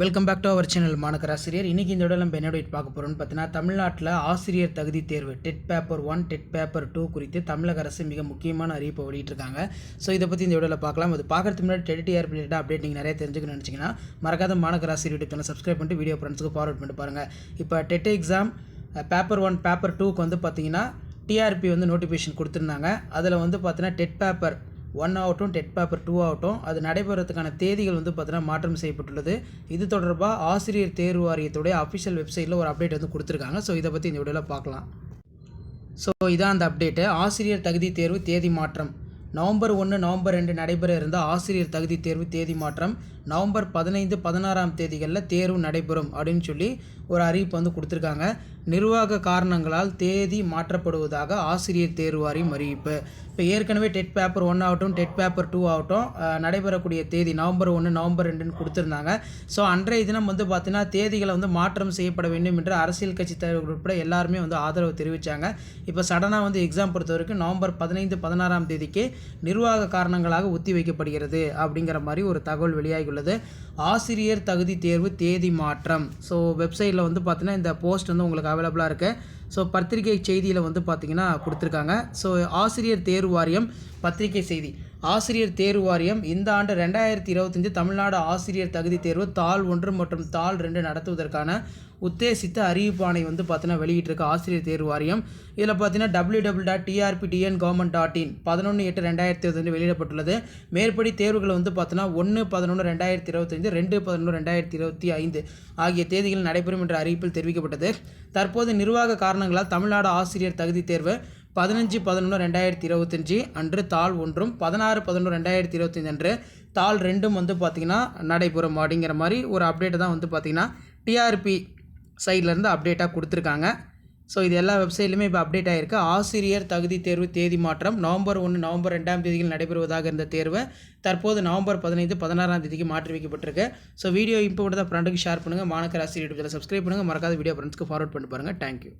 Welcome back to our channel Manakkarasiriyar இன்றைக்கி இந்த விட நம்ம என்ன பார்க்க போகிறோம்னு பார்த்தீங்கன்னா தமிழ்நாட்டில் ஆசிரியர் தகுதி தேர்வு TET paper one TET paper two குறித்து தமிழக அரசு மிக முக்கியமான அறிவிப்பை வெளியிட்டிருக்காங்க. ஸோ இதை பற்றி இந்த விடவில் பார்க்கலாம். அது பார்க்குறதுக்கு முன்னாடி டெட் டிஆர் ரிலேட்டட் அப்டேட் நீங்கள் நிறைய தெரிஞ்சுக்கணும்னு நினச்சிங்கன்னா மறக்காத மாணக்கராசிரியர் யூடியூப் சேனல் சப்ஸ்கிரைப் பண்ணிட்டு வீடியோ ஃப்ரெண்ட்ஸுக்கு ஃபார்வர்ட் பண்ணிட்டு பாருங்கள் இப்போ TET exam paper one paper டூக்கு வந்து பார்த்தீங்கன்னா டிஆர்பி வந்து நோட்டிஃபிகேஷன் கொடுத்துருந்தாங்க. அதில் வந்து பார்த்தீங்கன்னா டெட் பேப்பர் ஒன் ஆகட்டும் டெட் பேப்பர் டூ ஆகட்டும் அது நடைபெறதுக்கான தேதிகள் வந்து பார்த்தீங்கன்னா மாற்றம் செய்யப்பட்டுள்ளது. இது தொடர்பாக ஆசிரியர் தேர்வு வாரியத்துடைய அஃபிஷியல் வெப்சைட்டில் ஒரு அப்டேட் வந்து கொடுத்துருக்காங்க. ஸோ இதை பற்றி இந்த வீடியோவில் பார்க்கலாம். ஸோ இதான் அந்த அப்டேட்டு ஆசிரியர் தகுதி தேர்வு தேதி மாற்றம். நவம்பர் ஒன்று நவம்பர் ரெண்டு நடைபெற இருந்த ஆசிரியர் தகுதி தேர்வு தேதி மாற்றம் நவம்பர் பதினைந்து பதினாறாம் தேதிகளில் தேர்வு நடைபெறும் அப்படின்னு சொல்லி ஒரு அறிவிப்பு வந்து கொடுத்துருக்காங்க. நிர்வாக காரணங்களால் தேதி மாற்றப்படுவதாக ஆசிரியர் தேர்வு வாரியம் அறிவிப்பு. இப்போ ஏற்கனவே டெட் பேப்பர் ஒன் ஆகட்டும் டெட் பேப்பர் டூ ஆகட்டும் நடைபெறக்கூடிய தேதி நவம்பர் ஒன்று நவம்பர் ரெண்டுன்னு கொடுத்துருந்தாங்க. ஸோ அன்றைய தினம் வந்து பார்த்தீங்கன்னா தேதிகளை வந்து மாற்றம் செய்யப்பட வேண்டும் என்று அரசியல் கட்சி தலைவர்கள் உட்பட எல்லாருமே வந்து ஆதரவு தெரிவித்தாங்க இப்போ சடனாக வந்து எக்ஸாம் பொறுத்த வரைக்கும் நவம்பர் பதினைந்து பதினாறாம் தேதிக்கு நிர்வாக காரணங்களாக ஒத்தி வைக்கப்படுகிறது அப்படிங்கிற மாதிரி ஒரு தகவல் வெளியாகியுள்ளது. ஆசிரியர் தகுதி தேர்வு தேதி மாற்றம். ஸோ வெப்சைட்டில் வந்து பார்த்தீங்கன்னா இந்த போஸ்ட் வந்து உங்களுக்கு அவைலபிளாக இருக்குது ஸோ பத்திரிகை செய்தியில் வந்து பார்த்தீங்கன்னா கொடுத்துருக்காங்க. ஸோ ஆசிரியர் தேர்வு வாரியம் பத்திரிகை செய்தி. ஆசிரியர் தேர்வு வாரியம் இந்த ஆண்டு ரெண்டாயிரத்தி இருபத்தஞ்சு தமிழ்நாடு ஆசிரியர் தகுதி தேர்வு தாள் ஒன்று மற்றும் தாள் ரெண்டு நடத்துவதற்கான உத்தேசித்த அறிவிப்பாணை வந்து பார்த்தீங்கன்னா வெளியிட்டிருக்க ஆசிரியர் தேர்வு வாரியம். இதில் பார்த்தீங்கன்னா W W dot TRB TN government dot in பதினொன்று எட்டு ரெண்டாயிரத்தி இருபத்தஞ்சு வெளியிடப்பட்டுள்ளது. மேற்படி தேர்வுகள் வந்து பார்த்தோன்னா ஒன்று பதினொன்று ரெண்டாயிரத்தி இருபத்தஞ்சு ரெண்டு பதினொன்று ரெண்டாயிரத்தி இருபத்தி ஐந்து ஆகிய தேதிகளில் நடைபெறும் என்ற அறிவிப்பில் தெரிவிக்கப்பட்டது. தற்போது நிர்வாக காரணங்களால் தமிழ்நாடு ஆசிரியர் தகுதி தேர்வு பதினஞ்சு பதினொன்று ரெண்டாயிரத்தி இருபத்தஞ்சி அன்று தாள் ஒன்றும் பதினாறு பதினொன்று ரெண்டாயிரத்தி இருபத்தஞ்சு அன்று தாள் ரெண்டும் வந்து பார்த்திங்கன்னா நடைபெறும் அப்படிங்கிற மாதிரி ஒரு அப்டேட்டை தான் வந்து பார்த்திங்கன்னா டிஆர்பி சைட்லேருந்து அப்டேட்டாக கொடுத்துருக்காங்க. ஸோ இது எல்லா வெப்சைட்லையுமே இப்போ அப்டேட் ஆகிருக்கு ஆசிரியர் தகுதி தேர்வு தேதி மாற்றம் நவம்பர் ஒன்று நவம்பர் ரெண்டாம் தேதியில் நடைபெறுவதாக இருந்த தேர்வு தற்போது நவம்பர் பதினைந்து பதினாறாம் தேதிக்கு மாற்றி வைக்கப்பட்டிருக்கு ஸோ வீடியோ இப்போ தான் ஃப்ரெண்டுக்கு ஷேர் பண்ணுங்கள் மாணக்கர் ஆசிரியர் யூடியூப் சப்ஸ்கிரைப் பண்ணுங்கள் மறக்காத வீடியோ ஃப்ரெண்ட்ஸ்க்கு ஃபார்வர்ட் பண்ணி பாருங்கள் தேங்க்யூ